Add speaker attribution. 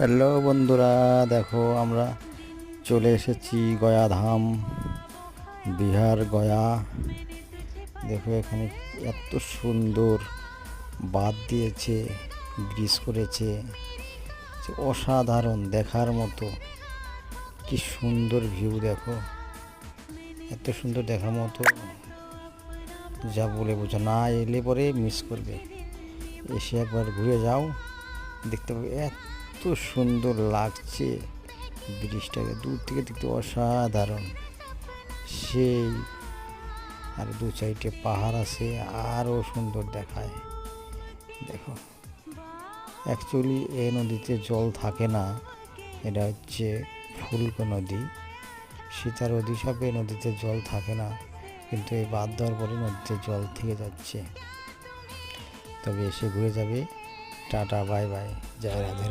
Speaker 1: Hello বন্ধুরা, দেখো আমরা চলে এসেছি গয়াধাম, বিহার গয়া। দেখো এখানে এত সুন্দর বাদ দিয়েছে, ব্রিজ করেছে অসাধারণ দেখার মতো। কি সুন্দর ভিউ দেখো, এত সুন্দর দেখার মতো। যা বলে বোঝা, না এলে পরে মিস করবে। এসে একবার ঘুরে যাও, দেখতে পাবে এত সুন্দর লাগছে ব্রিজটাকে। দূর থেকে দেখতে অসাধারণ। সেই আর দু সাইডে পাহাড় আছে আরও সুন্দর দেখায়। দেখো অ্যাকচুয়ালি এই নদীতে জল থাকে না, এটা হচ্ছে ফুলকো নদী। সীতার অধিশাপে নদীতে জল থাকে না, কিন্তু এই বাদ দেওয়ার পরে নদীতে জল থেকে যাচ্ছে। তবে এসে ঘুরে যাবে। Tata, bye bye. জয় রাধে।